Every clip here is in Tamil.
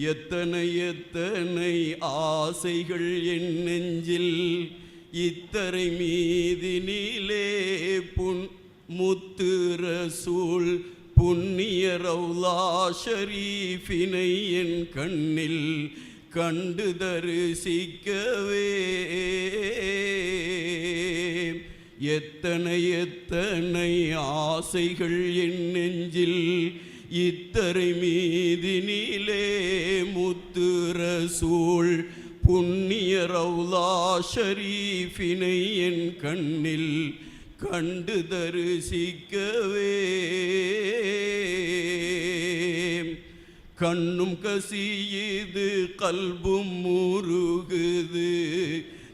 எத்தனை எத்தனை ஆசைகள் என் நெஞ்சில் இத்தரை மீதினிலே புன் முத்து ரசூல் புண்ணிய ரவுலா ஷரீஃபினை என் கண்ணில் கண்டு தரிசிக்கவே. எத்தனை எத்தனை ஆசைகள் என் நெஞ்சில் இத்தரை மீதினிலே முத்து ரசூல் புண்ணிய ரவுலா ஷரீஃபினை என் கண்ணில் கண்டு தரிசிக்கவே. கண்ணும் கசியுது கல்பும் முருகுது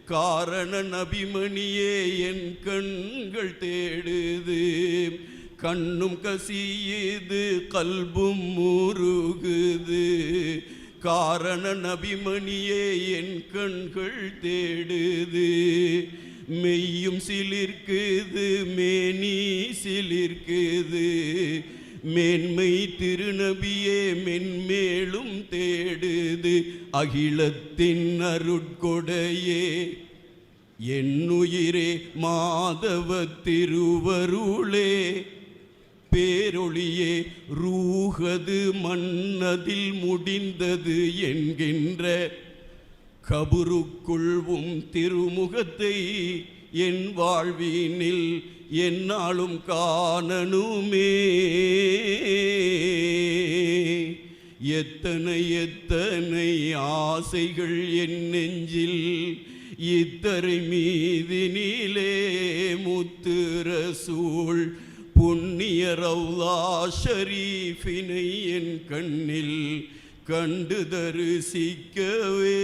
காரண நபிமணியே என் கண்கள் தேடுது. கண்ணும் கசியுது கல்பும் முருகுது காரண நபிமணியே என் கண்கள் தேடுது. மெய்யும் சிலிர்க்குது மேனி சிலிர்க்குது. மேன்மை திருநபியே மென்மேலும் தேடுது. அகிலத்தின் அருட்கொடையே என்னுயிரே மாதவ திருவருளே. பேரொளியே ரூகது மன்னதில் முடிந்தது என்கின்ற கபுருக்குள்வும் திருமுகத்தை என் வாழ்வினில் என்னாலும் காணனுமே. எத்தனை எத்தனை ஆசைகள் என் நெஞ்சில் இத்தரை மீதினிலே முத்து சூழ் புண்ணிய ரவுலா ஷரீஃபினை என் கண்ணில் கண்டு தரிசிக்கவே.